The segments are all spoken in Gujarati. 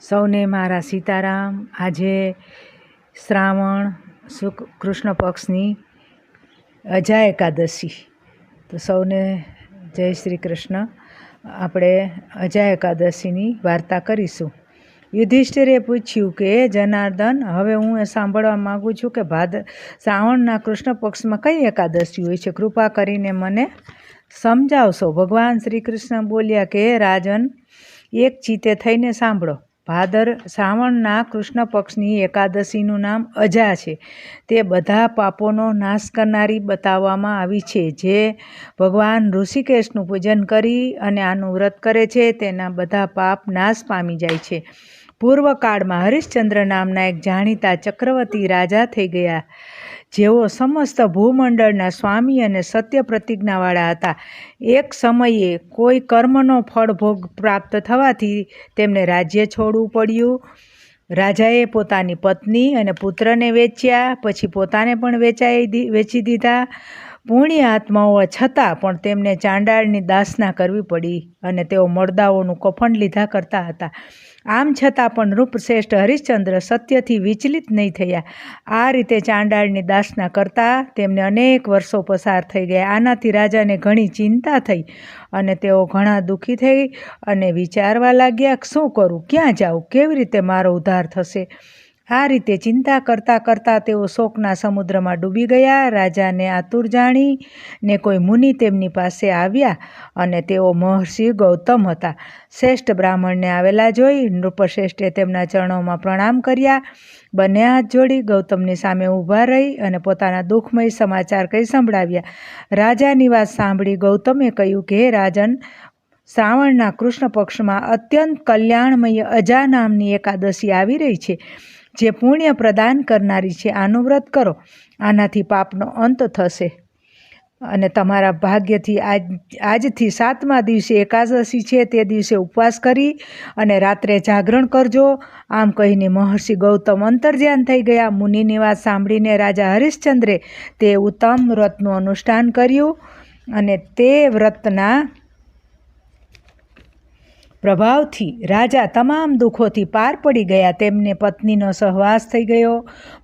સૌને મારા સીતારામ. આજે શ્રાવણ શુક કૃષ્ણ પક્ષની અજા એકાદશી. તો સૌને જય શ્રી કૃષ્ણ. આપણે અજા એકાદશીની વાર્તા કરીશું. યુધિષ્ઠિરે પૂછ્યું કે જનાર્દન, હવે હું એ સાંભળવા માગું છું કે ભાદ, શ્રાવણના કૃષ્ણ પક્ષમાં કઈ એકાદશી હોય છે? કૃપા કરીને મને સમજાવશો. ભગવાન શ્રી કૃષ્ણ બોલ્યા કે રાજન, એક ચીતે થઈને સાંભળો. ભાદર શ્રાવણના કૃષ્ણ પક્ષની એકાદશીનું નામ અજા છે. તે બધા પાપોનો નાશ કરનારી બતાવવામાં આવી છે, જે ભગવાન ઋષિકેશનું પૂજન કરી અને આનું વ્રત કરે છે. તેના બધા પાપ નાશ પામી જાય છે. પૂર્વકાળમાં હરિશ્ચંદ્ર નામના એક જાણીતા ચક્રવર્તી રાજા થઈ ગયા. જેઓ સમસ્ત ભૂમંડળના સ્વામી અને સત્ય પ્રતિજ્ઞાવાળા હતા. એક સમયે કોઈ કર્મનો ફળ ભોગ પ્રાપ્ત થવાથી તેમને રાજ્ય છોડવું પડ્યું. રાજાએ પોતાની પત્ની અને પુત્રને વેચ્યા, પછી પોતાને પણ વેચાઈ વેચી દીધા. પુણ્ય આત્માઓ છતાં પણ તેમને ચાંડાળની દાસના કરવી પડી અને તેઓ મરદાઓનું કફન લીધા કરતા હતા. આમ છતાં પણ રૂપશ્રેષ્ઠ હરિશ્ચંદ્ર સત્યથી વિચલિત નહીં થયા. આ રીતે ચાંડાળની દાસના કરતા તેમને અનેક વર્ષો પસાર થઈ ગયા. આનાથી રાજાને ઘણી ચિંતા થઈ અને તેઓ ઘણા દુઃખી થઈ અને વિચારવા લાગ્યા, શું કરું? ક્યાં જાઉં? કેવી રીતે મારો ઉદ્ધાર થશે? આ રીતે ચિંતા કરતાં કરતાં તેઓ શોકના સમુદ્રમાં ડૂબી ગયા. રાજાને આતુર જાણી ને કોઈ મુનિ તેમની પાસે આવ્યા અને તેઓ મહર્ષિ ગૌતમ હતા. શ્રેષ્ઠ બ્રાહ્મણને આવેલા જોઈ નૃપશ્રેષ્ઠે તેમના ચરણોમાં પ્રણામ કર્યા. બંને હાથ જોડી ગૌતમની સામે ઊભા રહી અને પોતાના દુઃખમય સમાચાર કહી સંભળાવ્યા. રાજાની વાત સાંભળી ગૌતમે કહ્યું કે રાજન, શ્રાવણના કૃષ્ણ પક્ષમાં અત્યંત કલ્યાણમય અજા નામની એકાદશી આવી રહી છે. જે પુણ્ય પ્રદાન કરનારી છે, આનું વ્રત કરો. આનાથી પાપનો અંત થશે. અને તમારા ભાગ્યથી આજ, આજથી સાતમા દિવસે એકાદશી છે, તે દિવસે ઉપવાસ કરી અને રાત્રે જાગરણ કરજો. આમ કહીને મહર્ષિ ગૌતમ અંતર્ધ્યાન થઈ ગયા. મુનિની વાત સાંભળીને રાજા હરિશ્ચંદ્રે તે ઉત્તમ વ્રતનું અનુષ્ઠાન કર્યું અને તે વ્રતના પ્રભાવથી રાજા તમામ દુઃખોથી પાર પડી ગયા. તેમને પત્નીનો સહવાસ થઈ ગયો.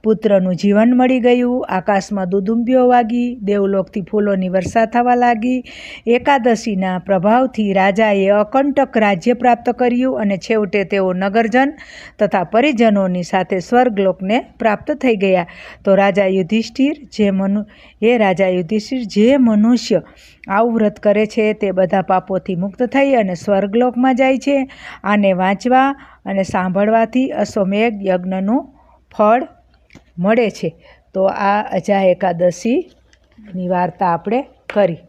પુત્રનું જીવન મળી ગયું. આકાશમાં દુદુંબીઓ વાગી. દેવલોકથી ફૂલોની વર્ષા થવા લાગી. એકાદશીના પ્રભાવથી રાજાએ અકંટક રાજ્ય પ્રાપ્ત કર્યું અને છેવટે તેઓ નગરજન તથા પરિજનોની સાથે સ્વર્ગલોકને પ્રાપ્ત થઈ ગયા. તો રાજા યુધિષ્ઠિર જે મનુ, એ રાજા યુધિષ્ઠિર જે મનુષ્ય આવું વ્રત કરે છે તે બધા પાપોથી મુક્ત થઈ અને સ્વર્ગલોકમાં જાય છે. આને વાંચવા અને સાંભળવાથી અશ્વમેઘ યજ્ઞનું ફળ મળે છે. તો આ અજા એકાદશીની વાર્તા આપણે કરી.